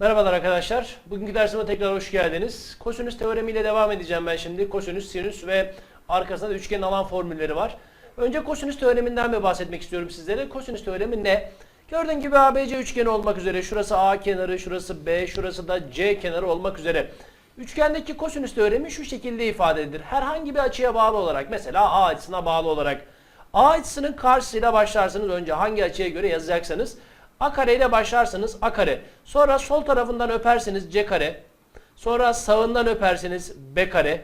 Merhabalar arkadaşlar. Bugünkü dersime tekrar hoş geldiniz. Kosinüs teoremiyle devam edeceğim ben şimdi. Kosinüs, sinüs ve arkasında da üçgenin alan formülleri var. Önce kosinüs teoreminden bir bahsetmek istiyorum sizlere. Kosinüs teoremi ne? Gördüğün gibi ABC üçgeni olmak üzere şurası A kenarı, şurası B, şurası da C kenarı olmak üzere. Üçgendeki kosinüs teoremi şu şekilde ifade edilir. Herhangi bir açıya bağlı olarak mesela A açısına bağlı olarak A açısının karşısıyla başlarsınız. Önce hangi açıya göre yazacaksanız A kare ile başlarsınız A kare. Sonra sol tarafından öpersiniz C kare. Sonra sağından öpersiniz B kare.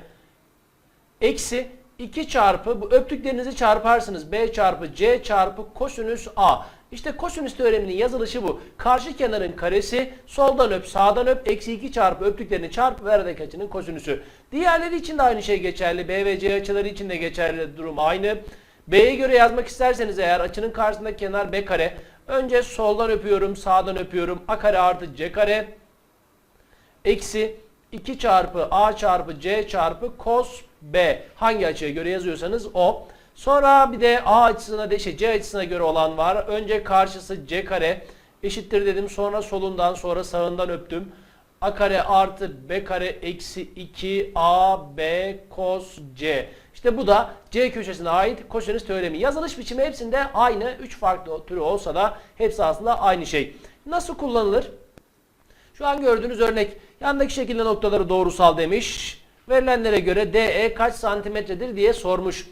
Eksi 2 çarpı bu öptüklerinizi çarparsınız. B çarpı C çarpı kosinüs A. İşte kosinüs teoreminin yazılışı bu. Karşı kenarın karesi soldan öp sağdan öp eksi 2 çarpı öptüklerini çarpı veredeki açının kosinüsü. Diğerleri için de aynı şey geçerli. B ve C açıları için de geçerli durum aynı. B'ye göre yazmak isterseniz eğer açının karşısında kenar B kare. Önce soldan öpüyorum sağdan öpüyorum. A kare artı C kare. Eksi 2 çarpı A çarpı C çarpı cos B. Hangi açıya göre yazıyorsanız o. Sonra bir de A açısına de C açısına göre olan var. Önce karşısı C kare eşittir dedim. Sonra solundan sonra sağından öptüm. A kare artı B kare eksi 2 A B cos C. İşte bu da C köşesine ait kosinüs teoremi. Yazılış biçimi hepsinde aynı. 3 farklı türü olsa da hepsi aslında aynı şey. Nasıl kullanılır? Şu an gördüğünüz örnek. Yandaki şekilde noktaları doğrusal demiş. Verilenlere göre DE kaç santimetredir diye sormuş.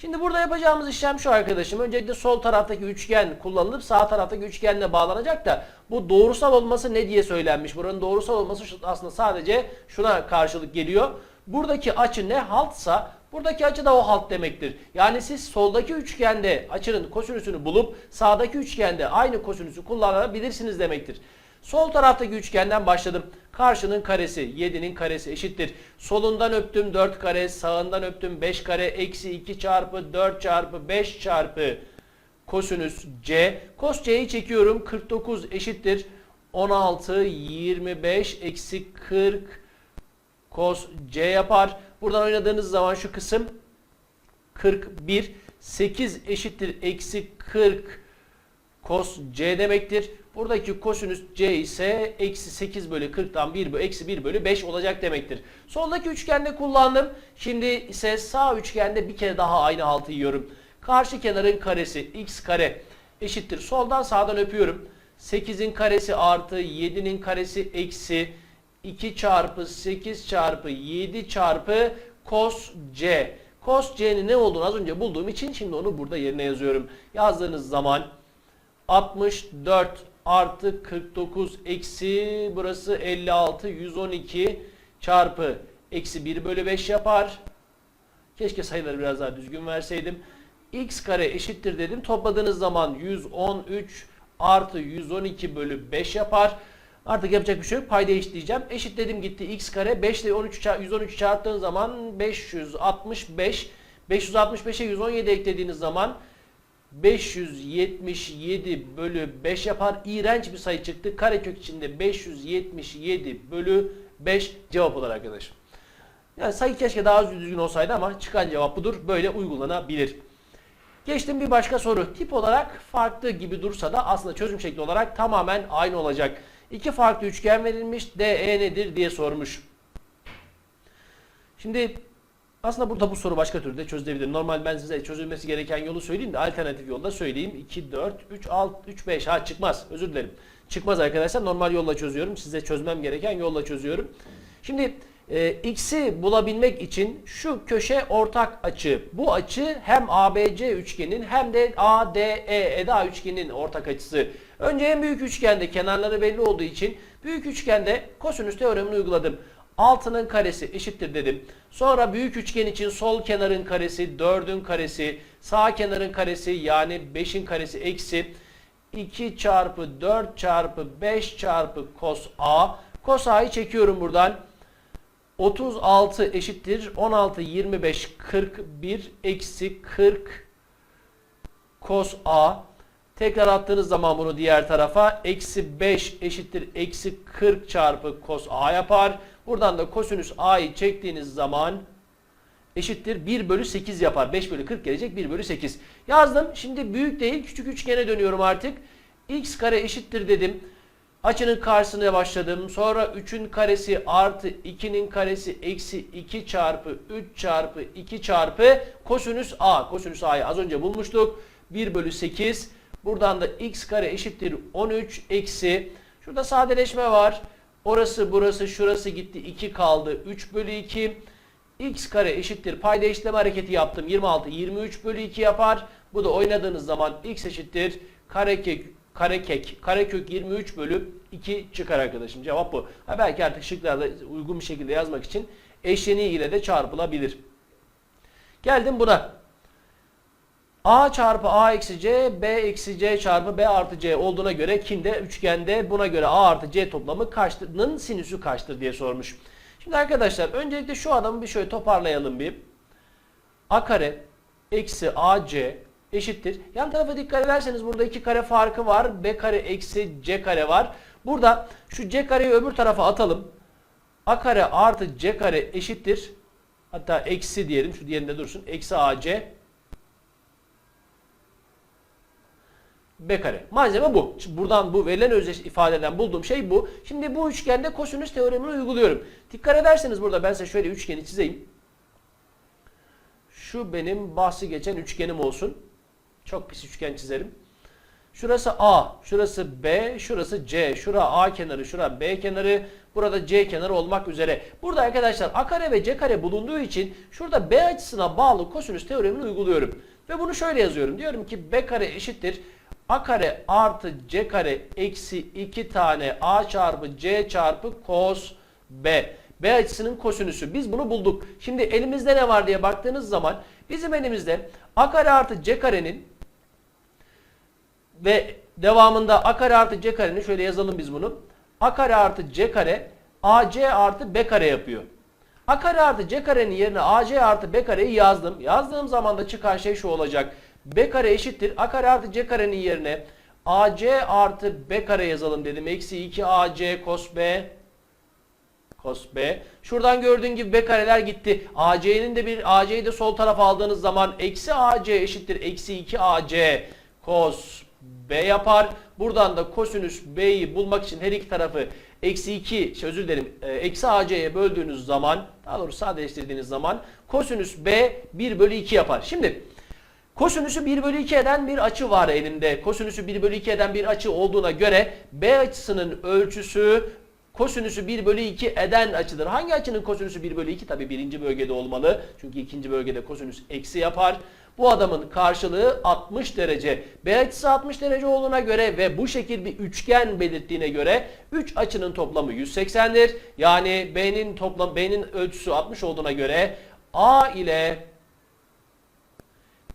Şimdi burada yapacağımız işlem şu arkadaşım. Öncelikle sol taraftaki üçgen kullanılıp sağ taraftaki üçgenle bağlanacak da bu doğrusal olması ne diye söylenmiş. Buranın doğrusal olması aslında sadece şuna karşılık geliyor. Buradaki açı ne haltsa buradaki açı da o halt demektir. Yani siz soldaki üçgende açının kosinüsünü bulup sağdaki üçgende aynı kosinüsü kullanabilirsiniz demektir. Sol taraftaki üçgenden başladım. Karşının karesi 7'nin karesi eşittir. Solundan öptüm 4 kare, sağından öptüm 5 kare, eksi 2 çarpı 4 çarpı 5 çarpı kosinüs C. Kos C'yi çekiyorum 49 eşittir. 16, 25, eksi 40 kos C yapar. Buradan oynadığınız zaman şu kısım 41, 8 eşittir eksi 40 Kos C demektir. Buradaki kosinüs C ise eksi 8 bölü 40'tan 1 bölü eksi 1 bölü 5 olacak demektir. Soldaki üçgende kullandım. Şimdi ise sağ üçgende bir kere daha aynı altı yiyorum. Karşı kenarın karesi x kare eşittir. Soldan sağdan öpüyorum. 8'in karesi artı 7'nin karesi eksi 2 çarpı 8 çarpı 7 çarpı cos C. Cos C'nin ne olduğunu az önce bulduğum için şimdi onu burada yerine yazıyorum. Yazdığınız zaman 64 artı 49 eksi burası 56 112 çarpı eksi 1 bölü 5 yapar. Keşke sayıları biraz daha düzgün verseydim. x kare eşittir dedim. Topladığınız zaman 113 artı 112 bölü 5 yapar. Artık yapacak bir şey yok. Payda eşitleyeceğim. Eşitledim gitti. x kare 5 ile 13 çar- 113 çarptığın zaman 565. 565'e 117 eklediğiniz zaman 577 bölü 5 yapar. İğrenç bir sayı çıktı. Karekök içinde 577 bölü 5 cevap olur arkadaşım. Yani sayı keşke daha az düzgün olsaydı ama çıkan cevap budur. Böyle uygulanabilir. Geçtim bir başka soru. Tip olarak farklı gibi dursa da aslında çözüm şekli olarak tamamen aynı olacak. İki farklı üçgen verilmiş. DE nedir diye sormuş. Şimdi aslında burada bu soru başka türlü de çözülebilir. Normal ben size çözülmesi gereken yolu söyleyeyim de alternatif yolda söyleyeyim. 2, 4, 3, 6, 3, 5. Ha çıkmaz. Özür dilerim. Çıkmaz arkadaşlar. Normal yolla çözüyorum. Size çözmem gereken yolla çözüyorum. Şimdi e, x'i bulabilmek için şu köşe ortak açı. Bu açı hem ABC üçgenin hem de ADE EDA üçgenin ortak açısı. Önce en büyük üçgende kenarları belli olduğu için büyük üçgende kosinüs teoremini uyguladım. 6'nın karesi eşittir dedim. Sonra büyük üçgen için sol kenarın karesi 4'ün karesi, sağ kenarın karesi yani 5'in karesi eksi 2 çarpı 4 çarpı 5 çarpı cos A. Cos A'yı çekiyorum buradan. 36 eşittir 16, 25, 41 eksi 40 cos A. Tekrar attığınız zaman bunu diğer tarafa eksi 5 eşittir eksi 40 çarpı cos A yapar. Buradan da kosinüs A'yı çektiğiniz zaman eşittir 1 bölü 8 yapar. 5 bölü 40 gelecek 1 bölü 8. Yazdım. Şimdi büyük değil küçük üçgene dönüyorum artık. x kare eşittir dedim. Açının karşısına başladım. Sonra 3'ün karesi artı 2'nin karesi eksi 2 çarpı 3 çarpı 2 çarpı kosinüs a. Kosinüs a'yı az önce bulmuştuk. 1 bölü 8. Buradan da x kare eşittir 13 eksi. Şurada sadeleşme var. Orası burası şurası gitti 2 kaldı 3 bölü 2. x kare eşittir payda işlem hareketi yaptım 26 23 bölü 2 yapar. Bu da oynadığınız zaman x eşittir karekök karekek karekök 23 bölü 2 çıkar arkadaşım. Cevap bu. Ha belki artık şıklarda uygun bir şekilde yazmak için eşleniği ile de çarpılabilir. Geldim buna. A çarpı A eksi C, B eksi C çarpı B artı C olduğuna göre kimde? Üçgende buna göre A artı C toplamı kaçtır'ın sinüsü kaçtır diye sormuş. Şimdi arkadaşlar öncelikle şu adamı bir şöyle toparlayalım bir. A kare eksi AC eşittir. Yan tarafa dikkat ederseniz burada iki kare farkı var. B kare eksi C kare var. Burada şu C kareyi öbür tarafa atalım. A kare artı C kare eşittir. Hatta eksi diyelim şu diğerinde dursun. Eksi AC B kare. Malzeme bu. Şimdi buradan bu verilen özdeş ifadeden bulduğum şey bu. Şimdi bu üçgende kosinüs teoremini uyguluyorum. Dikkat ederseniz burada ben size şöyle üçgeni çizeyim. Şu benim bahsi geçen üçgenim olsun. Çok pis üçgen çizelim. Şurası A, şurası B, şurası C. Şura A kenarı, şura B kenarı, burada C kenarı olmak üzere. Burada arkadaşlar A kare ve C kare bulunduğu için şurada B açısına bağlı kosinüs teoremini uyguluyorum. Ve bunu şöyle yazıyorum. Diyorum ki B kare eşittir A kare artı C kare eksi 2 tane A çarpı C çarpı cos B. B açısının kosinüsü. Biz bunu bulduk. Şimdi elimizde ne var diye baktığınız zaman bizim elimizde A kare artı C karenin ve devamında A kare artı C karenin şöyle yazalım biz bunu. A kare artı C kare AC artı B kare yapıyor. A kare artı C karenin yerine AC artı B kareyi yazdım. Yazdığım zaman da çıkan şey şu olacak. B kare eşittir. A kare artı C karenin yerine AC artı B kare yazalım dedim. Eksi 2 AC cos B cos B. Şuradan gördüğün gibi B kareler gitti. AC'nin de bir AC'yi de sol tarafa aldığınız zaman eksi AC eşittir. Eksi 2 AC cos B yapar. Buradan da kosinüs B'yi bulmak için her iki tarafı eksi 2 şey özür dilerim e, eksi AC'ye böldüğünüz zaman daha doğrusu sadeleştirdiğiniz zaman kosinüs B 1 bölü 2 yapar. Şimdi Kosinüsü 1 bölü 2 eden bir açı var elimde. Kosinüsü 1 bölü 2 eden bir açı olduğuna göre B açısının ölçüsü kosinüsü 1 bölü 2 eden açıdır. Hangi açının kosinüsü 1 bölü 2? Tabi birinci bölgede olmalı. Çünkü ikinci bölgede kosinüs eksi yapar. Bu adamın karşılığı 60 derece. B açısı 60 derece olduğuna göre ve bu şekil bir üçgen belirttiğine göre 3 açının toplamı 180'dir. Yani B'nin toplam B'nin ölçüsü 60 olduğuna göre A ile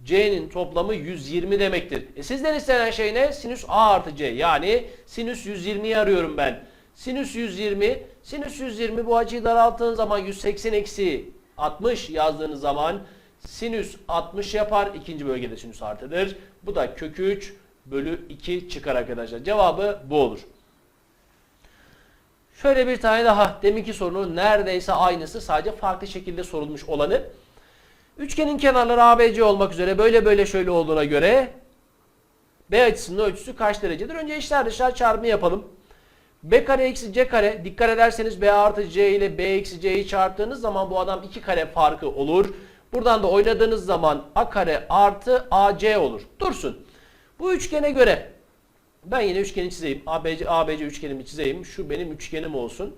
C'nin toplamı 120 demektir. E sizden istenen şey ne? Sinüs A artı C. Yani sinüs 120'yi arıyorum ben. Sinüs 120, sinüs 120 bu açıyı daralttığın zaman 180 eksi 60 yazdığınız zaman sinüs 60 yapar. İkinci bölgede sinüs artıdır. Bu da kök 3 bölü 2 çıkar arkadaşlar. Cevabı bu olur. Şöyle bir tane daha. Deminki sorunun neredeyse aynısı sadece farklı şekilde sorulmuş olanı. Üçgenin kenarları ABC olmak üzere böyle böyle şöyle olduğuna göre B açısının ölçüsü kaç derecedir? Önce içler dışlar çarpımı yapalım. B kare eksi C kare dikkat ederseniz B artı C ile B eksi C'yi çarptığınız zaman bu adam iki kare farkı olur. Buradan da oynadığınız zaman A kare artı AC olur. Dursun. Bu üçgene göre ben yine üçgeni çizeyim. ABC, ABC üçgenimi çizeyim. Şu benim üçgenim olsun.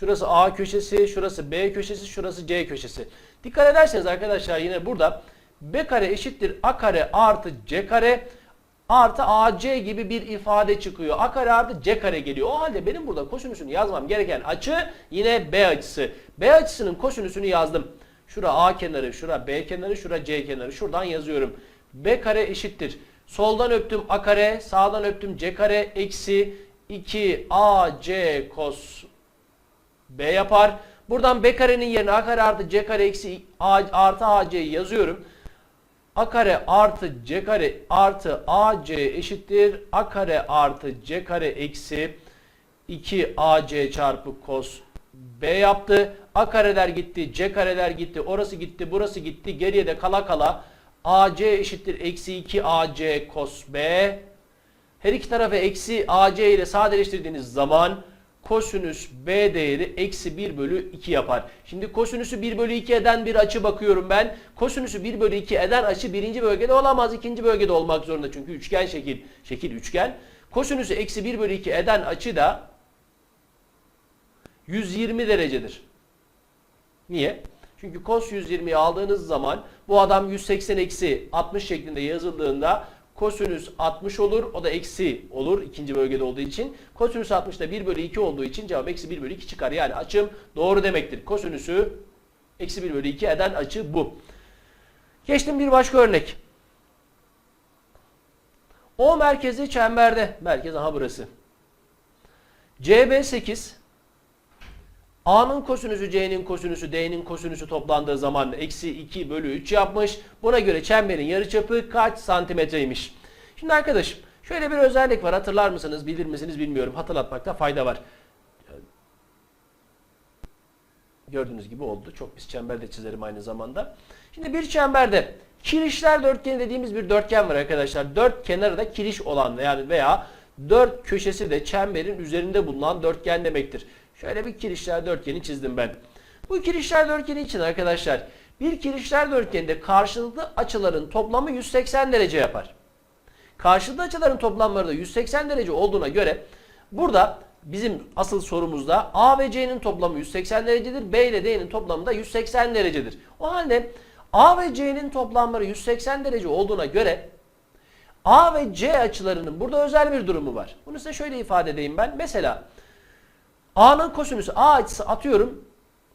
Şurası A köşesi, şurası B köşesi, şurası C köşesi. Dikkat ederseniz arkadaşlar yine burada B kare eşittir A kare artı C kare artı AC gibi bir ifade çıkıyor. A kare artı C kare geliyor. O halde benim burada kosinüsünü yazmam gereken açı yine B açısı. B açısının kosinüsünü yazdım. Şura A kenarı, şura B kenarı, şura C kenarı. Şuradan yazıyorum. B kare eşittir. Soldan öptüm A kare, sağdan öptüm C kare eksi 2 AC cos B yapar. Buradan B karenin yerine A kare artı C kare eksi A, artı AC'yi yazıyorum. A kare artı C kare artı AC eşittir. A kare artı C kare eksi 2 AC çarpı cos B yaptı. A kareler gitti, C kareler gitti, orası gitti, burası gitti. Geriye de kala kala AC eşittir eksi 2 AC cos B Her iki tarafı eksi AC ile sadeleştirdiğiniz zaman kosinüs B değeri eksi 1 bölü 2 yapar. Şimdi kosinüsü 1 bölü 2 eden bir açı bakıyorum ben. Kosinüsü 1 bölü 2 eden açı birinci bölgede olamaz. ikinci bölgede olmak zorunda. Çünkü üçgen şekil. Şekil üçgen. Kosinüsü eksi 1 bölü 2 eden açı da 120 derecedir. Niye? Çünkü cos 120'yi aldığınız zaman bu adam 180 eksi 60 şeklinde yazıldığında kosinüs 60 olur. O da eksi olur ikinci bölgede olduğu için. Kosinüs 60 da 1 bölü 2 olduğu için cevap eksi 1 bölü 2 çıkar. Yani açım doğru demektir. Kosinüsü eksi 1 bölü 2 eden açı bu. Geçtim bir başka örnek. O merkezi çemberde. Merkez aha burası. CB 8 A'nın kosinüsü, C'nin kosinüsü, D'nin kosinüsü toplandığı zaman eksi 2 bölü 3 yapmış. Buna göre çemberin yarıçapı kaç santimetreymiş? Şimdi arkadaşım şöyle bir özellik var hatırlar mısınız bilir misiniz bilmiyorum hatırlatmakta fayda var. Gördüğünüz gibi oldu. Çok biz çemberde çizerim aynı zamanda. Şimdi bir çemberde kirişler dörtgeni dediğimiz bir dörtgen var arkadaşlar. Dört kenarı da kiriş olan yani veya dört köşesi de çemberin üzerinde bulunan dörtgen demektir. Şöyle bir kirişler dörtgeni çizdim ben. Bu kirişler dörtgeni için arkadaşlar bir kirişler dörtgeninde karşılıklı açıların toplamı 180 derece yapar. Karşılıklı açıların toplamları da 180 derece olduğuna göre burada bizim asıl sorumuzda A ve C'nin toplamı 180 derecedir. B ile D'nin toplamı da 180 derecedir. O halde A ve C'nin toplamları 180 derece olduğuna göre A ve C açılarının burada özel bir durumu var. Bunu size şöyle ifade edeyim ben. Mesela A'nın kosinüsü A açısı atıyorum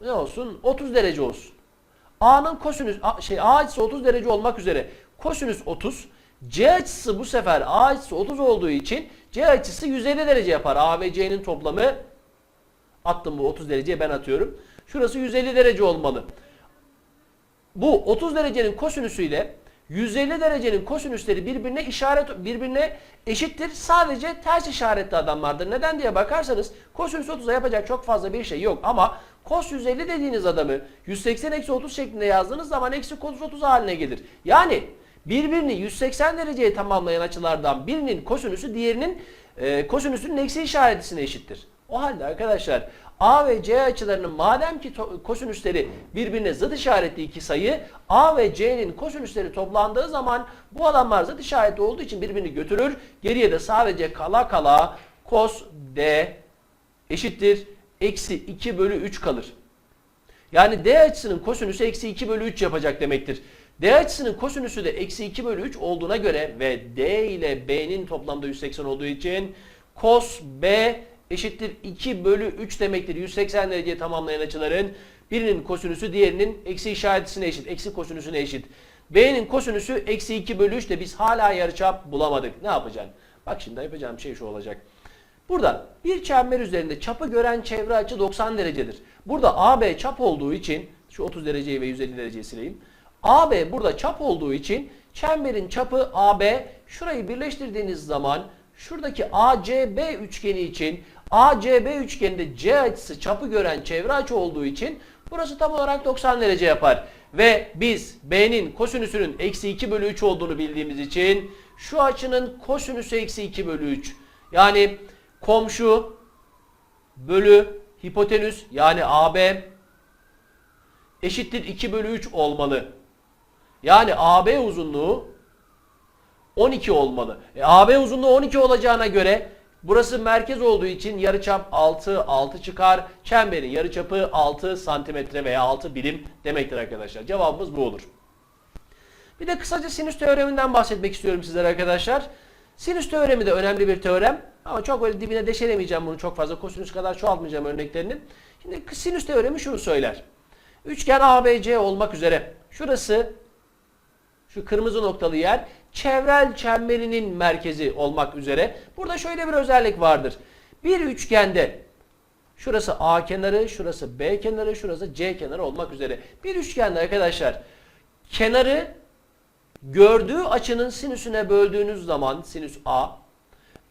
ne olsun 30 derece olsun. A'nın kosinüs A, şey A açısı 30 derece olmak üzere kosinüs 30 C açısı bu sefer A açısı 30 olduğu için C açısı 150 derece yapar. A ve C'nin toplamı attım bu 30 dereceye ben atıyorum. Şurası 150 derece olmalı. Bu 30 derecenin kosinüsü ile 150 derecenin kosinüsleri birbirine işaret birbirine eşittir. Sadece ters işaretli adamlardır. Neden diye bakarsanız kosinüs 30'a yapacak çok fazla bir şey yok ama cos 150 dediğiniz adamı 180 eksi 30 şeklinde yazdığınız zaman eksi cos 30 haline gelir. Yani birbirini 180 dereceye tamamlayan açılardan birinin kosinüsü diğerinin e, kosinüsünün eksi işaretisine eşittir. O halde arkadaşlar A ve C açılarının madem ki kosinüsleri birbirine zıt işaretli iki sayı A ve C'nin kosinüsleri toplandığı zaman bu adamlar zıt işaretli olduğu için birbirini götürür. Geriye de sadece kala kala cos D eşittir eksi 2 bölü 3 kalır. Yani D açısının kosinüsü eksi 2 bölü 3 yapacak demektir. D açısının kosinüsü de eksi 2 bölü 3 olduğuna göre ve D ile B'nin toplamda 180 olduğu için cos B eşittir 2 bölü 3 demektir. 180 dereceye tamamlayan açıların birinin kosinüsü diğerinin eksi işaretisine eşit. Eksi kosinüsüne eşit. B'nin kosinüsü eksi 2 bölü 3 de biz hala yarıçap bulamadık. Ne yapacaksın? Bak şimdi yapacağım şey şu olacak. Burada bir çember üzerinde çapı gören çevre açı 90 derecedir. Burada AB çap olduğu için şu 30 dereceyi ve 150 dereceyi sileyim. AB burada çap olduğu için çemberin çapı AB şurayı birleştirdiğiniz zaman şuradaki ACB üçgeni için ACB üçgeninde C açısı çapı gören çevre açı olduğu için burası tam olarak 90 derece yapar. Ve biz B'nin kosinüsünün eksi 2 bölü 3 olduğunu bildiğimiz için şu açının kosinüsü eksi 2 bölü 3. Yani komşu bölü hipotenüs yani AB eşittir 2 bölü 3 olmalı. Yani AB uzunluğu 12 olmalı. E, AB uzunluğu 12 olacağına göre burası merkez olduğu için yarıçap 6, 6 çıkar. Çemberin yarıçapı 6 santimetre veya 6 birim demektir arkadaşlar. Cevabımız bu olur. Bir de kısaca sinüs teoreminden bahsetmek istiyorum sizlere arkadaşlar. Sinüs teoremi de önemli bir teorem. Ama çok öyle dibine deşelemeyeceğim bunu çok fazla. Kosinüs kadar çoğaltmayacağım örneklerini. Şimdi sinüs teoremi şunu söyler. Üçgen ABC olmak üzere. Şurası şu kırmızı noktalı yer çevrel çemberinin merkezi olmak üzere. Burada şöyle bir özellik vardır. Bir üçgende şurası A kenarı, şurası B kenarı, şurası C kenarı olmak üzere. Bir üçgende arkadaşlar kenarı gördüğü açının sinüsüne böldüğünüz zaman sinüs A,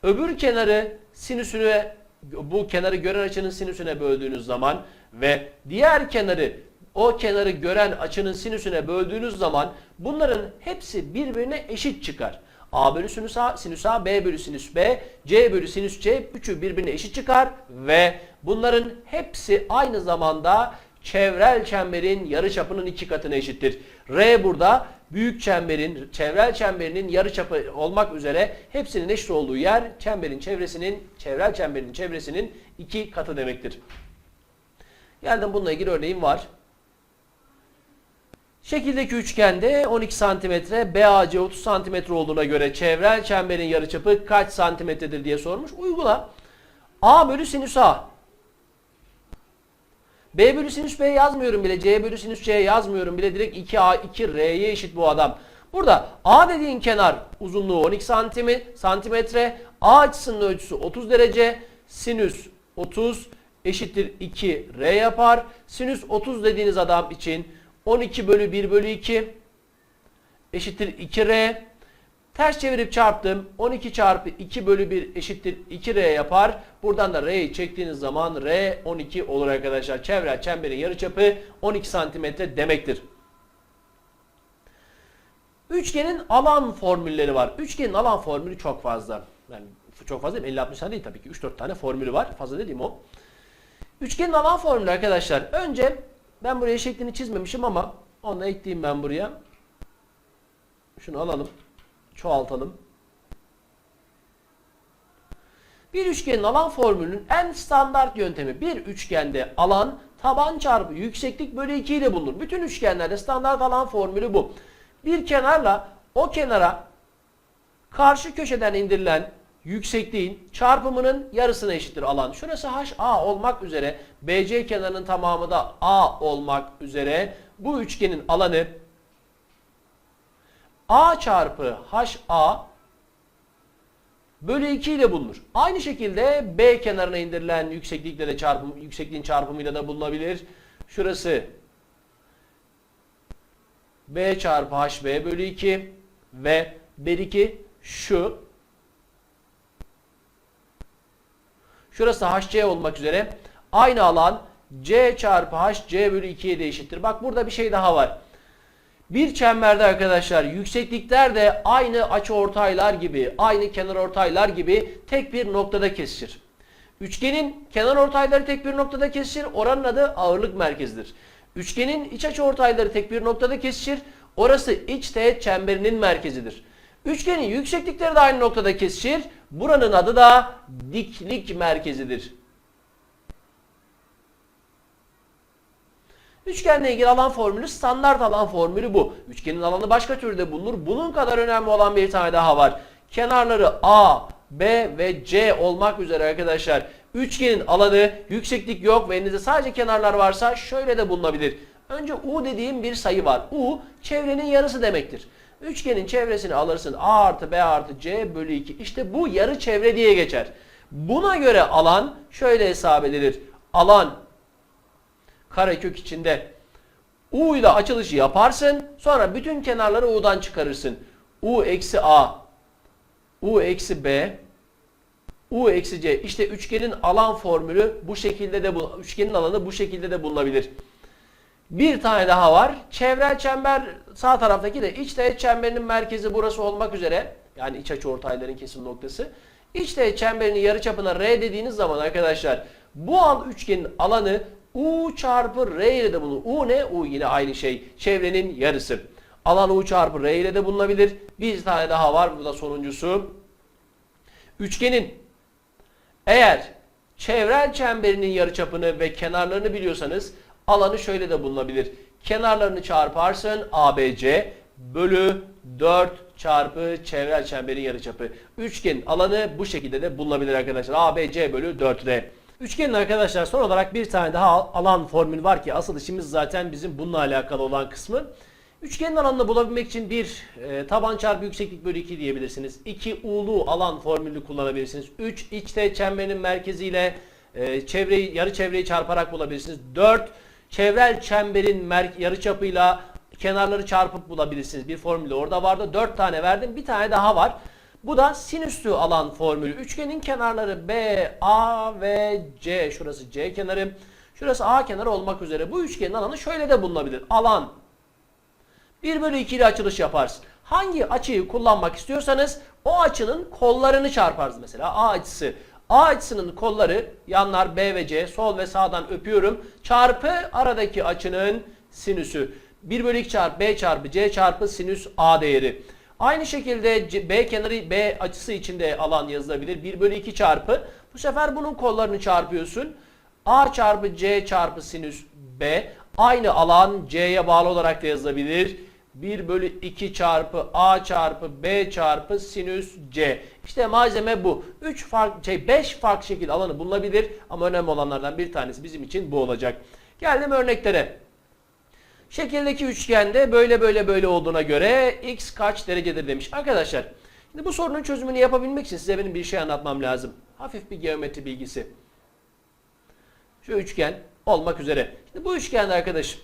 öbür kenarı sinüsüne bu kenarı gören açının sinüsüne böldüğünüz zaman ve diğer kenarı o kenarı gören açının sinüsüne böldüğünüz zaman bunların hepsi birbirine eşit çıkar. A bölü sinüs A, sinüs A, B bölü sinüs B, C bölü sinüs C üçü birbirine eşit çıkar ve bunların hepsi aynı zamanda çevrel çemberin yarıçapının iki katına eşittir. R burada büyük çemberin, çevrel çemberinin yarıçapı olmak üzere hepsinin eşit olduğu yer çemberin çevresinin, çevrel çemberin çevresinin iki katı demektir. Geldim bununla ilgili örneğim var. Şekildeki üçgende 12 cm, BAC 30 cm olduğuna göre çevrel çemberin yarıçapı kaç santimetredir diye sormuş. Uygula. A bölü sinüs A. B bölü sinüs B yazmıyorum bile. C bölü sinüs C yazmıyorum bile. Direkt 2A 2R'ye eşit bu adam. Burada A dediğin kenar uzunluğu 12 santimi, santimetre. A açısının ölçüsü 30 derece. Sinüs 30 eşittir 2R yapar. Sinüs 30 dediğiniz adam için 12 bölü 1 bölü 2 eşittir 2R. Ters çevirip çarptım. 12 çarpı 2 bölü 1 eşittir 2R yapar. Buradan da R'yi çektiğiniz zaman R 12 olur arkadaşlar. Çevrel çemberin yarıçapı 12 santimetre demektir. Üçgenin alan formülleri var. Üçgenin alan formülü çok fazla. Yani çok fazla değil 50-60 tane değil tabii ki. 3-4 tane formülü var. Fazla dediğim o. Üçgenin alan formülü arkadaşlar. Önce ben buraya şeklini çizmemişim ama onu da ekleyeyim ben buraya. Şunu alalım. Çoğaltalım. Bir üçgenin alan formülünün en standart yöntemi bir üçgende alan taban çarpı yükseklik bölü 2 ile bulunur. Bütün üçgenlerde standart alan formülü bu. Bir kenarla o kenara karşı köşeden indirilen yüksekliğin çarpımının yarısına eşittir alan. Şurası HA olmak üzere BC kenarının tamamı da A olmak üzere bu üçgenin alanı A çarpı HA bölü 2 ile bulunur. Aynı şekilde B kenarına indirilen yükseklikle de çarpım, yüksekliğin çarpımıyla da bulunabilir. Şurası B çarpı HB bölü 2 ve B2 şu. Şurası HC olmak üzere aynı alan C çarpı HC bölü 2'ye de eşittir. Bak burada bir şey daha var. Bir çemberde arkadaşlar yükseklikler de aynı açıortaylar gibi, aynı kenarortaylar gibi tek bir noktada kesişir. Üçgenin kenarortayları tek bir noktada kesişir. Oranın adı ağırlık merkezidir. Üçgenin iç açıortayları tek bir noktada kesişir. Orası iç teğet çemberinin merkezidir. Üçgenin yükseklikleri de aynı noktada kesişir. Buranın adı da diklik merkezidir. Üçgenle ilgili alan formülü standart alan formülü bu. Üçgenin alanı başka türde bulunur. Bunun kadar önemli olan bir tane daha var. Kenarları A, B ve C olmak üzere arkadaşlar. Üçgenin alanı yükseklik yok ve elinizde sadece kenarlar varsa şöyle de bulunabilir. Önce U dediğim bir sayı var. U çevrenin yarısı demektir. Üçgenin çevresini alırsın A artı B artı C bölü 2. İşte bu yarı çevre diye geçer. Buna göre alan şöyle hesap edilir. Alan karekök içinde U ile açılışı yaparsın. Sonra bütün kenarları U'dan çıkarırsın. U eksi A, U eksi B, U eksi C. İşte üçgenin alan formülü bu şekilde de üçgenin alanı bu şekilde de bulunabilir. Bir tane daha var. Çevrel çember sağ taraftaki de iç teğet çemberinin merkezi burası olmak üzere. Yani iç açı ortayların kesim noktası. İç teğet çemberinin yarıçapına R dediğiniz zaman arkadaşlar bu al üçgenin alanı U çarpı R ile de bulunur. U ne? U yine aynı şey. Çevrenin yarısı. Alan U çarpı R ile de bulunabilir. Bir tane daha var. Bu da sonuncusu. Üçgenin eğer çevrel çemberinin yarıçapını ve kenarlarını biliyorsanız alanı şöyle de bulunabilir. Kenarlarını çarparsın ABC bölü 4 çarpı çevrel çemberin yarıçapı. Üçgenin alanı bu şekilde de bulunabilir arkadaşlar. ABC bölü 4R. Üçgenin arkadaşlar son olarak bir tane daha alan formülü var ki asıl işimiz zaten bizim bununla alakalı olan kısmı. Üçgenin alanını bulabilmek için bir e, taban çarpı yükseklik bölü 2 diyebilirsiniz. 2 U'lu alan formülünü kullanabilirsiniz. 3 içte çemberin merkeziyle e, çevreyi, yarı çevreyi çarparak bulabilirsiniz. 4 çevrel çemberin yarıçapıyla kenarları çarpıp bulabilirsiniz. Bir formülü orada vardı. 4 tane verdim. Bir tane daha var. Bu da sinüslü alan formülü. Üçgenin kenarları B, A ve C. Şurası C kenarı. Şurası A kenarı olmak üzere. Bu üçgenin alanı şöyle de bulunabilir. Alan 1 bölü 2 ile açılış yaparsın. Hangi açıyı kullanmak istiyorsanız o açının kollarını çarparız mesela. A açısı. A açısının kolları yanlar B ve C sol ve sağdan öpüyorum. Çarpı aradaki açının sinüsü. 1 bölü 2 çarpı B çarpı C çarpı sinüs A değeri. Aynı şekilde B kenarı B açısı içinde alan yazılabilir. 1 bölü 2 çarpı. Bu sefer bunun kollarını çarpıyorsun. A çarpı C çarpı sinüs B. Aynı alan C'ye bağlı olarak da yazılabilir. 1 bölü 2 çarpı A çarpı B çarpı sinüs C. İşte malzeme bu. 3 farklı şey 5 farklı şekilde alanı bulunabilir ama önemli olanlardan bir tanesi bizim için bu olacak. Geldim örneklere. Şekildeki üçgende böyle böyle böyle olduğuna göre x kaç derecedir demiş. Arkadaşlar şimdi bu sorunun çözümünü yapabilmek için size benim bir şey anlatmam lazım. Hafif bir geometri bilgisi. Şu üçgen olmak üzere. Şimdi bu üçgende arkadaşım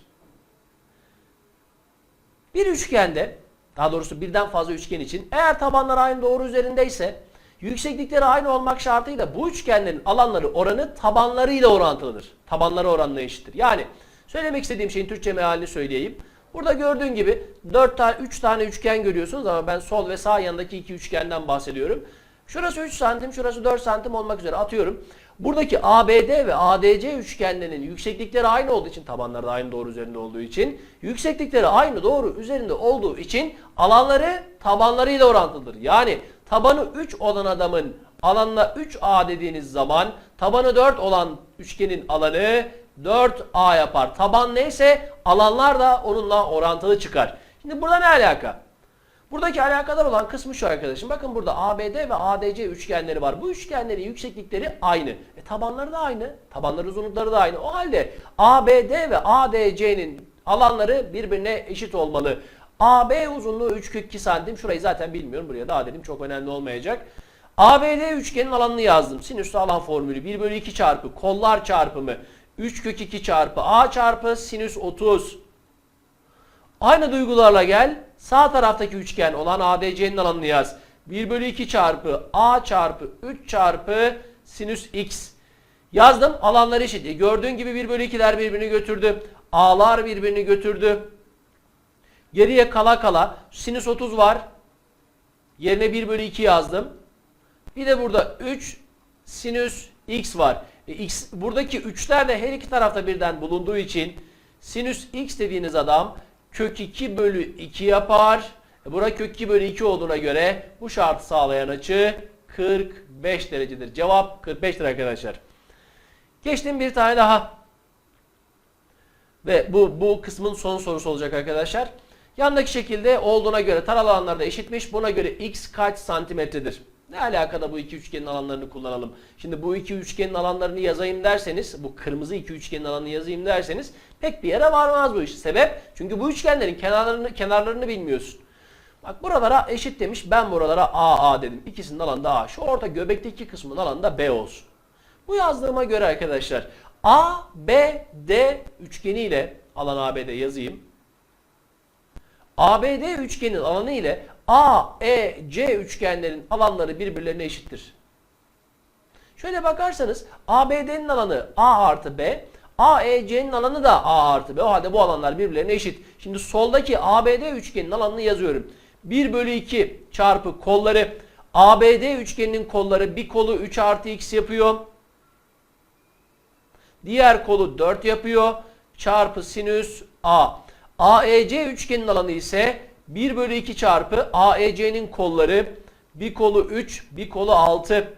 bir üçgende daha doğrusu birden fazla üçgen için eğer tabanlar aynı doğru üzerindeyse yükseklikleri aynı olmak şartıyla bu üçgenlerin alanları oranı tabanlarıyla orantılıdır. Tabanları oranına eşittir. Yani söylemek istediğim şeyin Türkçe mealini söyleyeyim. Burada gördüğün gibi 4 tane 3 tane üçgen görüyorsunuz ama ben sol ve sağ yanındaki iki üçgenden bahsediyorum. Şurası 3 santim, şurası 4 santim olmak üzere atıyorum. Buradaki ABD ve ADC üçgenlerinin yükseklikleri aynı olduğu için, tabanları da aynı doğru üzerinde olduğu için, yükseklikleri aynı doğru üzerinde olduğu için alanları tabanlarıyla orantılıdır. Yani tabanı 3 olan adamın alanına 3A dediğiniz zaman tabanı 4 olan üçgenin alanı 4A yapar. Taban neyse alanlar da onunla orantılı çıkar. Şimdi burada ne alaka? Buradaki alakadar olan kısmı şu arkadaşım. Bakın burada ABD ve ADC üçgenleri var. Bu üçgenlerin yükseklikleri aynı. E, tabanları da aynı. Tabanları uzunlukları da aynı. O halde ABD ve ADC'nin alanları birbirine eşit olmalı. AB uzunluğu 3 kök 2 santim. Şurayı zaten bilmiyorum. Buraya daha dedim çok önemli olmayacak. ABD üçgenin alanını yazdım. Sinüslü alan formülü 1 bölü 2 çarpı kollar çarpımı 3 kök 2 çarpı A çarpı sinüs 30. Aynı duygularla gel. Sağ taraftaki üçgen olan ADC'nin alanını yaz. 1 bölü 2 çarpı A çarpı 3 çarpı sinüs X. Yazdım alanları eşit. Gördüğün gibi 1 bölü 2'ler birbirini götürdü. A'lar birbirini götürdü. Geriye kala kala sinüs 30 var. Yerine 1 bölü 2 yazdım. Bir de burada 3 sinüs x var. E, x buradaki 3'ler de her iki tarafta birden bulunduğu için sinüs x dediğiniz adam kök 2 bölü 2 yapar. E, bura kök 2 bölü 2 olduğuna göre bu şartı sağlayan açı 45 derecedir. Cevap 45'tir arkadaşlar. Geçtim bir tane daha. Ve bu, bu kısmın son sorusu olacak arkadaşlar. Yandaki şekilde olduğuna göre taralı alanlarda eşitmiş. Buna göre x kaç santimetredir? Ne alakada bu iki üçgenin alanlarını kullanalım? Şimdi bu iki üçgenin alanlarını yazayım derseniz, bu kırmızı iki üçgenin alanını yazayım derseniz pek bir yere varmaz bu iş. Sebep? Çünkü bu üçgenlerin kenarlarını kenarlarını bilmiyorsun. Bak buralara eşit demiş. Ben buralara A A dedim. İkisinin alanı da A. Şu orta göbekteki kısmın alanı da B olsun. Bu yazdığıma göre arkadaşlar A, B, D üçgeniyle alan ABD yazayım. ABD üçgenin alanı ile A, E, C üçgenlerin alanları birbirlerine eşittir. Şöyle bakarsanız ABD'nin alanı A artı B, AEC'nin alanı da A artı B. O halde bu alanlar birbirlerine eşit. Şimdi soldaki ABD üçgenin alanını yazıyorum. 1 bölü 2 çarpı kolları ABD üçgeninin kolları bir kolu 3 artı x yapıyor. Diğer kolu 4 yapıyor. Çarpı sinüs A. AEC üçgenin alanı ise 1 bölü 2 çarpı AEC'nin kolları bir kolu 3 bir kolu 6.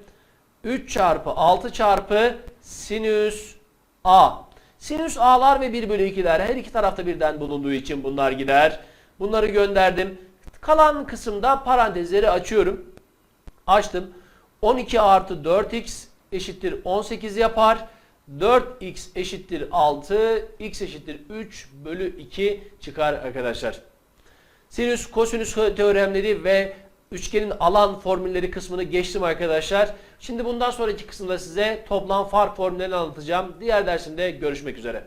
3 çarpı 6 çarpı sinüs A. Sinüs A'lar ve 1 bölü 2'ler her iki tarafta birden bulunduğu için bunlar gider. Bunları gönderdim. Kalan kısımda parantezleri açıyorum. Açtım. 12 artı 4x eşittir 18 yapar. 4x eşittir 6, x eşittir 3 bölü 2 çıkar arkadaşlar. Sinüs, kosinüs teoremleri ve üçgenin alan formülleri kısmını geçtim arkadaşlar. Şimdi bundan sonraki kısımda size toplam fark formüllerini anlatacağım. Diğer dersimde görüşmek üzere.